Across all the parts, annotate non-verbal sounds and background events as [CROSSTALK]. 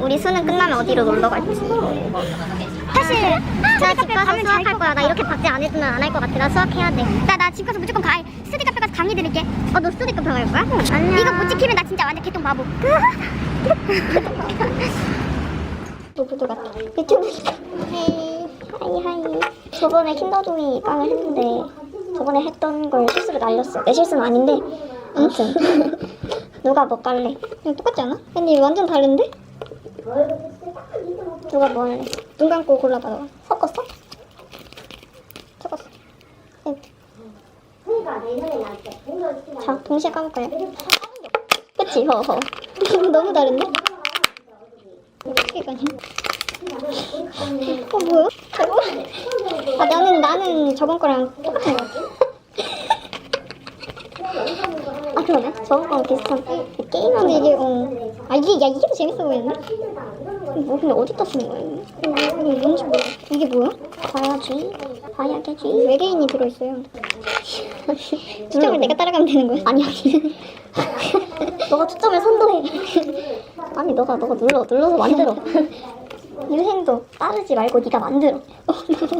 우리 수능 끝나면 어디로 놀러 갈지. 사실 나 집 가서 수학할 거야. 나 이렇게 박제 안 해주면 안 할 것 같아. 나 수학해야 돼. 나 나 집 가서 무조건 가. 스터디 카페 가서 강의 들을게. 어, 너 스터디 카페 갈 거야? 아니야. 이거 못 지키면 나 진짜 완전 개똥 바보. [LAUGHS] 로봇 같아. 유튜브 헤이 하이 하이. 저번에 킨더조이 빵을 했는데 저번에 했던 걸 실수로 날렸어. 내 실수는 아닌데 아무튼 [LAUGHS] 누가? 이거 똑같지 않아? 근데 완전 다른데? 누가 뭐 할래? 눈 감고 골라봐. 너가. 섞었어? 섞었어. 응. 자, 동시에 까볼까요? 그치? 허허. [LAUGHS] 너무 다른데? 이거냐? [LAUGHS] 어, 뭐야? 저거? 아, 나는, 나는 저번 거랑 똑같은 거 같아. 아, 그러네? 저번 거랑 비슷한 게임하는 이게, 어. 아, 이게, 야, 이게 더 재밌어 보이는데? 뭐, 근데 어디다 쓰는 거야, 이거? 이거 뭔지 몰라. 이게 뭐야? 봐야지. 봐야겠지. 외계인이 들어있어요. [LAUGHS] 초점을 내가 따라가면 되는 거야? 아니, 아니. [LAUGHS] 너가 초점을 선도해. [LAUGHS] 아니, 너가, 너가 눌러, 눌러서 만들어. 유행도 따르지 말고 네가 만들어. 어,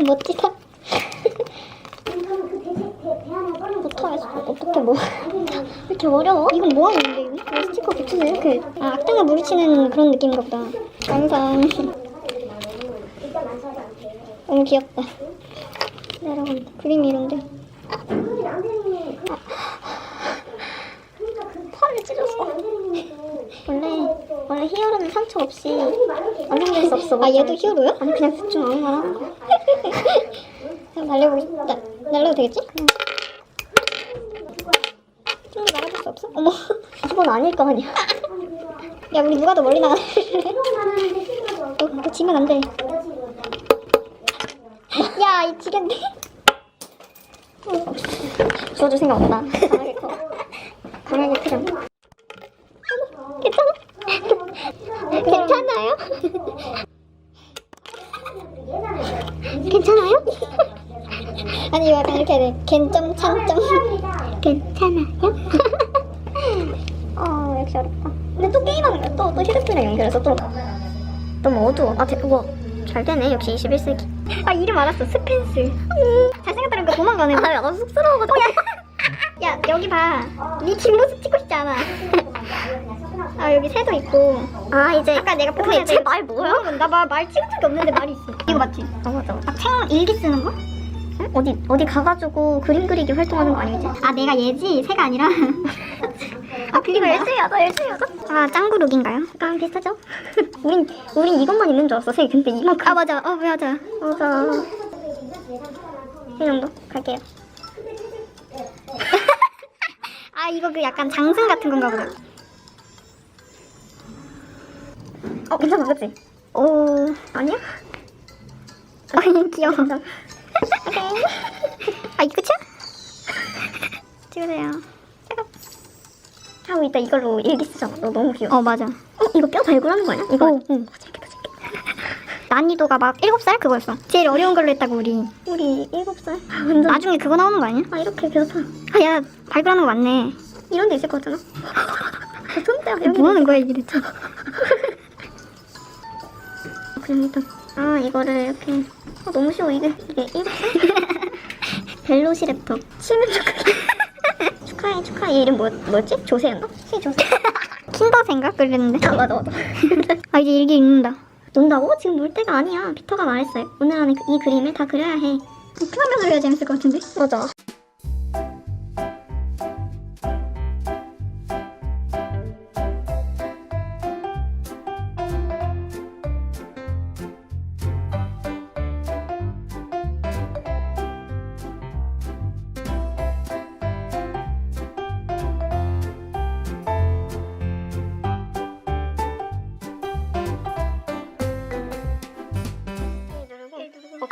멋지다. 못하겠 어. 어떻게 뭐. 왜 이렇게 어려워? 이건 뭐 하는 건데, 이거? 왜 스티커 붙여서 이렇게. 아, 악당을 무리치는 그런 느낌인가 보다. 완성. 너무 귀엽다. 내려간다. 그림이 이런데. 팔을 찢었어. 원래 원래 히어로는 상처 없이 완성될 수 없어. 아 얘도 히어로야? 아니 그냥 대충 아무 말 하는 거. 그냥 날려보고 싶다. 날려도 되겠지? 좀나가줄 수 없어? 어머 이건 아닐 거 아니야. 야 우리 누가 더 멀리 나가? 너, 너 지면 안 돼. 야, 이 지겠네. 주워줄 생각 없다. 강하게 크렴. 괜찮아? 괜찮아요? 괜찮아요? 아니 약간 이렇게 해야 돼. 겐점 찬점. 괜찮아요? 어 역시 어렵다. 근데 또 게임하는 거야. 또, 또 휴대폰이랑 연결해서 또. 너무 어두워. 아, 대, 우와. 잘 되네. 역시 21세기. 아, 이름 알았어. 스펜스. 음, 잘생겼다니까 도망가네. 아, 나 쑥스러워가지고. 야, 야, 여기 봐. 네 뒷모습 찍고 싶지 않아. 아, 여기 새도 있고. 아, 이제. 아까 내가 근데 쟤말 뭐야? 나말 말 찍은 적이 없는데 말이 있어. 이거 맞지? 어, 맞아. 아, 책 일기 쓰는 거? 응? 어디 어디 가가지고 그림 그리기 활동하는 거 아니겠지? 아 내가 얘지 새가 아니라 [LAUGHS] 아 그리고 열쇠야 나 열쇠였어? 아 짱구룩인가요? 약간 비슷하죠? [LAUGHS] 우린 우린 이것만 있는 줄 알았어 새 근데 이만큼 아 맞아 어 맞아 맞아 이 정도 갈게요 [LAUGHS] 아 이거 그 약간 장승 같은 건가 보다 어 괜찮아 그치? 오 아니야? [LAUGHS] 아니 귀여워 오케이. 아 이거 끝이야? 찍으세요 하고 이따 이걸로 일기 쓰잖아. 너 너무 귀여워. 어 맞아. 어 이거 뼈 발굴하는 거 아니야? 이거 어, 응. 재밌겠다 재밌겠다. 난이도가 막 7살? 그거였어. 제일 어려운 걸로 했다고 우리. 우리 7살? 아, 완전. 나중에 그거 나오는 거 아니야? 아 이렇게 그렇다. 아야 발굴하는 거 맞네. 이런 데 있을 것 같잖아. [LAUGHS] 손대야 뭐 하는 거야 이게 대체 그럼 일단. 아 이거를 이렇게. 아, 너무 쉬워 이게. 이게 1살? [LAUGHS] 벨로시랩터 치면 축하해 축하해 축하해. 얘 이름 뭐, 뭐였지? 조세였나? 시 조세 [LAUGHS] 킨더생가? 그랬는데. 아 맞아 맞아. [LAUGHS] 아 이제 일기 읽는다. 논다고? 지금 놀 때가 아니야. 피터가 말했어요. 오늘 안에 이 그림을 다 그려야 해. 표현면서 해야 재밌을 것 같은데? 맞아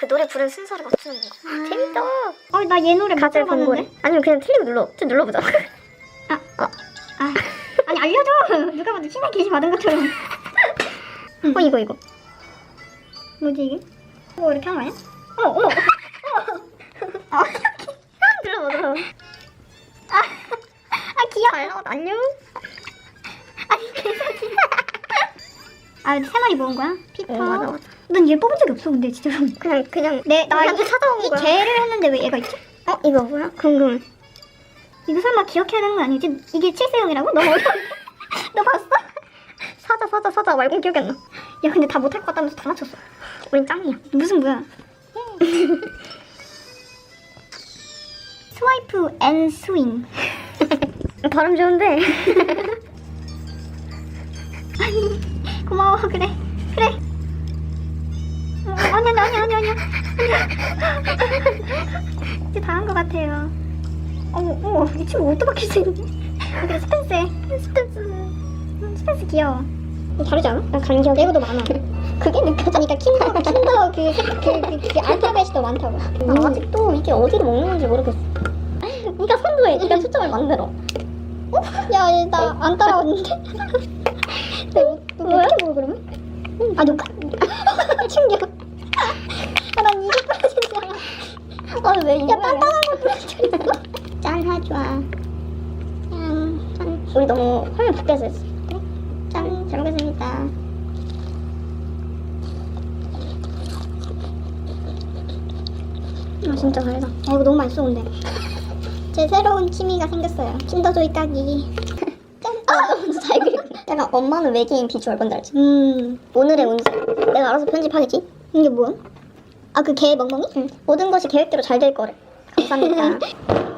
그 노래 부른 순서를 맞추는 거. 아, 재밌다. 어, 나 얘 노래 가잘 본 거래? 아니면 그냥 틀리고 눌러. 좀 눌러보자. 아, 어. 아, 아니 알려줘. [LAUGHS] 누가 봐도 신의 게시 받은 것처럼. 어, 이거 이거. 뭐지 이게? 뭐 이렇게 하는 거 아니야? 어, 어머. 어. [LAUGHS] 아, 이렇게. 눌러보자. 아, 아 귀여워. 잘 나왔다. 안녕. [LAUGHS] 아니, 개소리. 아세 마리 모은 거야? 피터. 어, 맞아, 맞아. 난 얘 뽑은 적이 없어 근데 진짜로. [LAUGHS] 그냥 그냥 내나 우리한테 이- 찾아온 이 거야. 개를 했는데 왜 얘가 있지? 어 이거 뭐야? 궁금해. 이거 설마 기억해야 되는 거 아니지? 이게 칠세형이라고? 너무 어려워. [LAUGHS] 너 봤어? [LAUGHS] 사자 사자 사자 말고 기억이 안 나. 야 근데 다 못할 것 같다면서 다 맞췄어. 우린 짱이야. 무슨 뭐야? 스와이프 앤 스윙. 발음 좋은데. 고마워 그래 그래. 어, 아니 아니 아니 아니 아니. 이제 다 한 것 같아요. 어머 어머 이 친구 수 있네. 아, 그래 스펜스 해. 스펜스. 음, 스펜스 귀여워. 다르지 않아? 난 간격. 내구도 많아. 그게 느껴지니까 킨더 킨더 그, 그, 그, 그 알파벳이 더 많다고. 아, 아직도 이게 어디로 먹는 건지 모르겠어. 네가 선도해. 네가 초점을 만들어. 어? 야, 나 안 따라왔는데? 뭐야? 어떻게 보여, 그러면? 아, 녹화? 충격. 아, 난 이게 떨어진 줄 아, 왜 이거? 야, 딴딴한 거 떨어져 있어. [LAUGHS] 짠 하좋아. 짠, 짠. 우리 너무 화면 바뀌어서 했어. 짠, 잘 먹겠습니다. 아, 진짜 달다. 아, 이거 너무 맛있어, 근데. [LAUGHS] 제 새로운 취미가 생겼어요. 킨더조이 따기. [LAUGHS] 짠. 아, 너 먼저 잘 그리고. 약간 엄마는 외계인 비주얼 뭔지 알지? 음, 오늘의 운세. 내가 알아서 편집하겠지? 이게 뭐야? 아, 그 개 멍멍이? 응. 모든 것이 계획대로 잘 될 거래. 감사합니다. [LAUGHS]